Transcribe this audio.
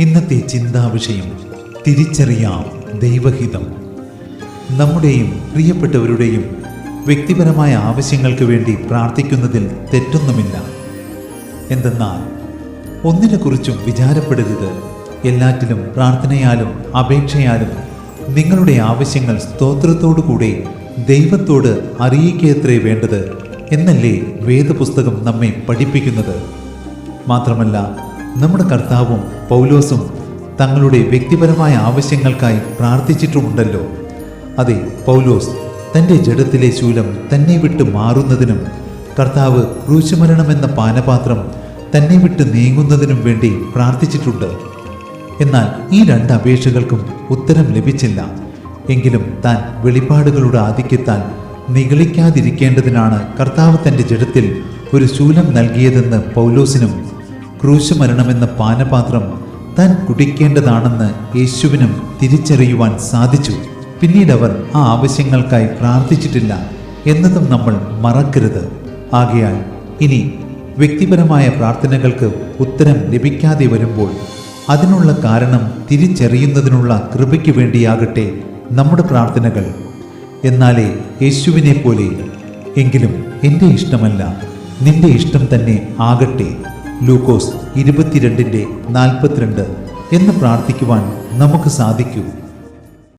ഇന്നത്തെ ചിന്താവിഷയം തിരിച്ചറിയാം ദൈവഹിതം. നമ്മുടെയും പ്രിയപ്പെട്ടവരുടെയും വ്യക്തിപരമായ ആവശ്യങ്ങൾക്ക് വേണ്ടി പ്രാർത്ഥിക്കുന്നതിൽ തെറ്റൊന്നുമില്ല. എന്തെന്നാൽ ഒന്നിനെക്കുറിച്ചും വിചാരപ്പെടരുത്. എല്ലാറ്റിലും പ്രാർത്ഥനയാലും അപേക്ഷയാലും നിങ്ങളുടെ ആവശ്യങ്ങൾ സ്തോത്രത്തോടുകൂടെ ദൈവത്തോട് അറിയിക്കത്രേ വേണ്ടത് എന്നല്ലേ വേദപുസ്തകം നമ്മെ പഠിപ്പിക്കുന്നത്. മാത്രമല്ല നമ്മുടെ കർത്താവും പൗലോസും തങ്ങളുടെ വ്യക്തിപരമായ ആവശ്യങ്ങൾക്കായി പ്രാർത്ഥിച്ചിട്ടുമുണ്ടല്ലോ. അതെ പൗലോസ് തന്റെ ജഡത്തിലെ ശൂലം തന്നെ വിട്ട് മാറുന്നതിനും കർത്താവ് ക്രൂശുമരണമെന്ന പാനപാത്രം തന്നെ വിട്ട് നീങ്ങുന്നതിനും വേണ്ടി പ്രാർത്ഥിച്ചിട്ടുണ്ട്. എന്നാൽ ഈ രണ്ട് അപേക്ഷകൾക്കും ഉത്തരം ലഭിച്ചില്ല. എങ്കിലും താൻ വെളിപ്പാടുകളുടെ ആധിക്യത്താൽ നിഗളിക്കാതിരിക്കേണ്ടതിനാണ് കർത്താവ് തന്റെ ജഡത്തിൽ ഒരു ശൂലം നൽകിയതെന്ന് പൗലോസിനും ക്രൂശ് മരണമെന്ന പാനപാത്രം താൻ കുടിക്കേണ്ടതാണെന്ന് യേശുവിനും തിരിച്ചറിയുവാൻ സാധിച്ചു. പിന്നീട് അവർ ആ ആവശ്യങ്ങൾക്കായി പ്രാർത്ഥിച്ചിട്ടില്ല എന്നതും നമ്മൾ മറക്കരുത്. ആകയാൽ ഇനി വ്യക്തിപരമായ പ്രാർത്ഥനകൾക്ക് ഉത്തരം ലഭിക്കാതെ വരുമ്പോൾ അതിനുള്ള കാരണം തിരിച്ചറിയുന്നതിനുള്ള കൃപയ്ക്ക് വേണ്ടിയാകട്ടെ നമ്മുടെ പ്രാർത്ഥനകൾ. എന്നാലേ യേശുവിനെ പോലെ എങ്കിലും എന്റെ ഇഷ്ടമല്ല നിന്റെ ഇഷ്ടം തന്നെ ആകട്ടെ. ലൂക്കോസ് ഇരുപത്തിരണ്ടിന്റെ നാൽപ്പത്തിരണ്ട് എന്ന് പ്രാർത്ഥിക്കുവാൻ നമുക്ക് സാധിക്കൂ.